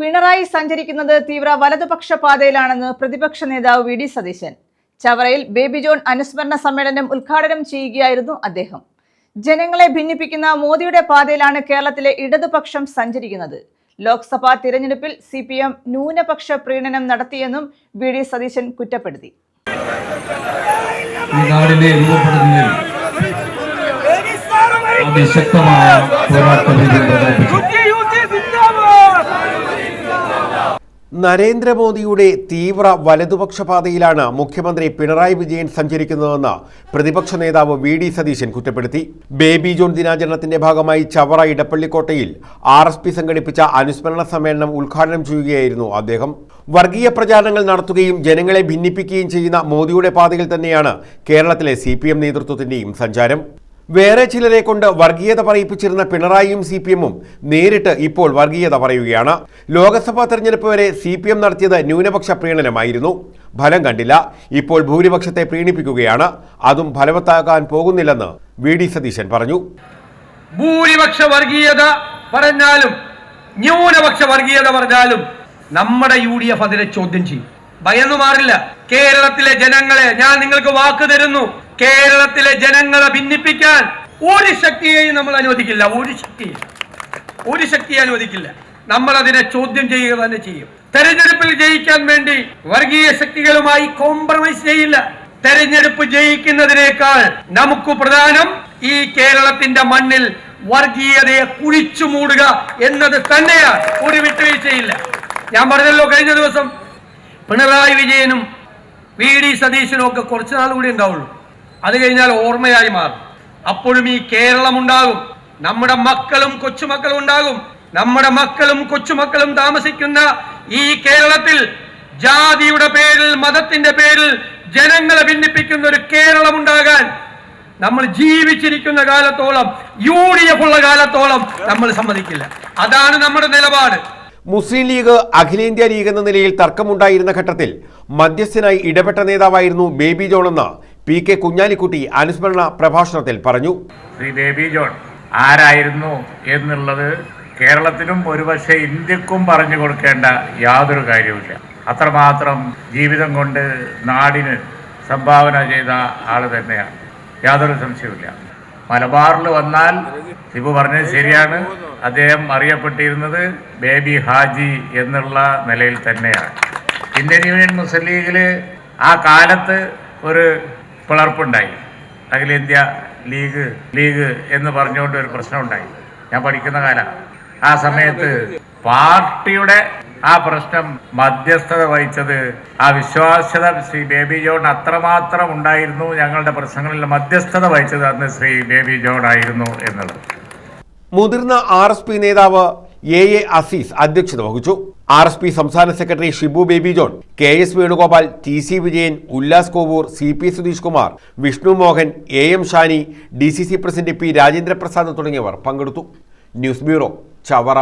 പിണറായി സഞ്ചരിക്കുന്നത് തീവ്ര വലതുപക്ഷ പാതയിലാണെന്ന് പ്രതിപക്ഷ നേതാവ് വി ഡി സതീശൻ. ചവറയിൽ ബേബി ജോൺ അനുസ്മരണ സമ്മേളനം ഉദ്ഘാടനം ചെയ്യുകയായിരുന്നു അദ്ദേഹം. ജനങ്ങളെ ഭിന്നിപ്പിക്കുന്ന മോദിയുടെ പാതയിലാണ് കേരളത്തിലെ ഇടതുപക്ഷം സഞ്ചരിക്കുന്നത്. ലോക്സഭാ തിരഞ്ഞെടുപ്പിൽ സി പി എം ന്യൂനപക്ഷ പ്രീണനം നടത്തിയെന്നും വി ഡി സതീശൻ കുറ്റപ്പെടുത്തി. പോരാട്ട നരേന്ദ്രമോദിയുടെ തീവ്ര വലതുപക്ഷ പാതയിലാണ് മുഖ്യമന്ത്രി പിണറായി വിജയൻ സഞ്ചരിക്കുന്നതെന്ന് പ്രതിപക്ഷ നേതാവ് വി ഡി സതീശൻ കുറ്റപ്പെടുത്തി. ബേബി ജോൺ ദിനാചരണത്തിന്റെ ഭാഗമായി ചവറ ഇടപ്പള്ളിക്കോട്ടയിൽ ആർ എസ് പി സംഘടിപ്പിച്ച അനുസ്മരണ സമ്മേളനം ഉദ്ഘാടനം ചെയ്യുകയായിരുന്നു അദ്ദേഹം. വർഗീയ പ്രചാരണങ്ങൾ നടത്തുകയും ജനങ്ങളെ ഭിന്നിപ്പിക്കുകയും ചെയ്യുന്ന മോദിയുടെ പാതയിൽ തന്നെയാണ് കേരളത്തിലെ സി നേതൃത്വത്തിന്റെയും സഞ്ചാരം. വേറെ ചിലരെ കൊണ്ട് വർഗീയത പറയിപ്പിച്ചിരുന്ന പിണറായിയും സി പി എമ്മും നേരിട്ട് ഇപ്പോൾ വർഗീയത പറയുകയാണ്. ലോക്സഭാ തെരഞ്ഞെടുപ്പ് വരെ സി പി എം നടത്തിയത് ന്യൂനപക്ഷ പ്രീണനമായിരുന്നു. ഫലം കണ്ടില്ല. ഇപ്പോൾ ഭൂരിപക്ഷത്തെ പ്രീണിപ്പിക്കുകയാണ്. അതും ഫലവത്താകാൻ പോകുന്നില്ലെന്ന് വി ഡി സതീശൻ പറഞ്ഞു. ഭൂരിപക്ഷ വർഗീയത പറഞ്ഞാലും ന്യൂനപക്ഷ വർഗീയത പറഞ്ഞാലും നമ്മുടെ യു ഡി എഫ് അതിനെ ചോദ്യം ചെയ്യും. ഭയന്നു മാറില്ല. കേരളത്തിലെ ജനങ്ങളെ ഞാൻ നിങ്ങൾക്ക് വാക്ക് തരുന്നു. കേരളത്തിലെ ജനങ്ങളെ ഭിന്നിപ്പിക്കാൻ ഒരു ശക്തിയെയും നമ്മൾ അനുവദിക്കില്ല. ഒരു ശക്തിയും ഒരു ശക്തിയെ അനുവദിക്കില്ല. നമ്മൾ അതിനെ ചോദ്യം ചെയ്യുക തന്നെ ചെയ്യും. തെരഞ്ഞെടുപ്പിൽ ജയിക്കാൻ വേണ്ടി വർഗീയ ശക്തികളുമായി കോംപ്രമൈസ് ചെയ്യില്ല. തെരഞ്ഞെടുപ്പ് ജയിക്കുന്നതിനേക്കാൾ നമുക്ക് പ്രധാനം ഈ കേരളത്തിന്റെ മണ്ണിൽ വർഗീയതയെ കുഴിച്ചു മൂടുക എന്നത് തന്നെയാണ്. ഒരു വിട്ടുവീഴ്ചയില്ല. ഞാൻ പറഞ്ഞല്ലോ കഴിഞ്ഞ ദിവസം പിണറായി വിജയനും വി ഡി സതീശനും ഒക്കെ കുറച്ചു നാൾ കൂടി ഉണ്ടാവുള്ളൂ. അത് കഴിഞ്ഞാൽ ഓർമ്മയായി മാറും. അപ്പോഴും ഈ കേരളം ഉണ്ടാകും നമ്മുടെ മക്കളും കൊച്ചുമക്കളും ഉണ്ടാകും. നമ്മുടെ മക്കളും കൊച്ചുമക്കളും താമസിക്കുന്ന ഈ കേരളത്തിൽ ജാതിയുടെ പേരിൽ മതത്തിന്റെ പേരിൽ ജനങ്ങളെ ഭിന്നിപ്പിക്കുന്ന ഒരു കേരളം ഉണ്ടാകാൻ നമ്മൾ ജീവിച്ചിരിക്കുന്ന കാലത്തോളം യു ഡി എഫ് ഉള്ള കാലത്തോളം നമ്മൾ സമ്മതിക്കില്ല. അതാണ് നമ്മുടെ നിലപാട്. മുസ്ലിം ലീഗ് അഖിലേന്ത്യാ ലീഗ് എന്ന നിലയിൽ തർക്കമുണ്ടായിരുന്ന ഘട്ടത്തിൽ മധ്യസ്ഥനായി ഇടപെട്ട നേതാവായിരുന്നു ബേബി ജോൺ എന്ന് പി കെ കുഞ്ഞാലിക്കുട്ടി അനുസ്മരണ പ്രഭാഷണത്തിൽ പറഞ്ഞു. ശ്രീ ദേവി ജോൺ ആരായിരുന്നു എന്നുള്ളത് കേരളത്തിനും ഒരുപക്ഷെ ഇന്ത്യക്കും പറഞ്ഞു കൊടുക്കേണ്ട യാതൊരു കാര്യവുമില്ല. അത്രമാത്രം ജീവിതം കൊണ്ട് നാടിന് സംഭാവന ചെയ്ത ആൾ തന്നെയാണ്. യാതൊരു സംശയവുമില്ല. മലബാറിൽ വന്നാൽ ശിവു പറഞ്ഞത് ശരിയാണ്. അദ്ദേഹം അറിയപ്പെട്ടിരുന്നത് ബേബി ഹാജി എന്നുള്ള നിലയിൽ തന്നെയാണ്. ഇന്ത്യൻ യൂണിയൻ മുസ്ലിം ലീഗിൽ ആ കാലത്ത് ഒരു പിളർപ്പുണ്ടായി. അഖിലേന്ത്യാ ലീഗ് ലീഗ് എന്ന് പറഞ്ഞുകൊണ്ട് ഒരു പ്രശ്നമുണ്ടായി. ഞാൻ പഠിക്കുന്ന കാലം. ആ സമയത്ത് പാർട്ടിയുടെ ആ പ്രശ്നം മധ്യസ്ഥത വഹിച്ചത് ആ വിശ്വാസ്യത ശ്രീ ബേബി ജോൺ അത്രമാത്രം ഉണ്ടായിരുന്നു. ഞങ്ങളുടെ പ്രശ്നങ്ങളിൽ മധ്യസ്ഥത വഹിച്ചത് അന്ന് ശ്രീ ബേബി ജോൺ ആയിരുന്നു എന്നുള്ളത് മുതിർന്ന ആർ നേതാവ് എ എ അസീസ് അധ്യക്ഷത വഹിച്ചു. ആർ എസ് പി സംസ്ഥാന secretary Shibu Baby John K S Venugopal T C Vijayan Ullas Kovoor C P Sudheesh Kumar Vishnu Mohan A M Shani D C C president P Rajendraprasad തുടങ്ങിയവർ പങ്കെടുത്തു. News bureau Chavara.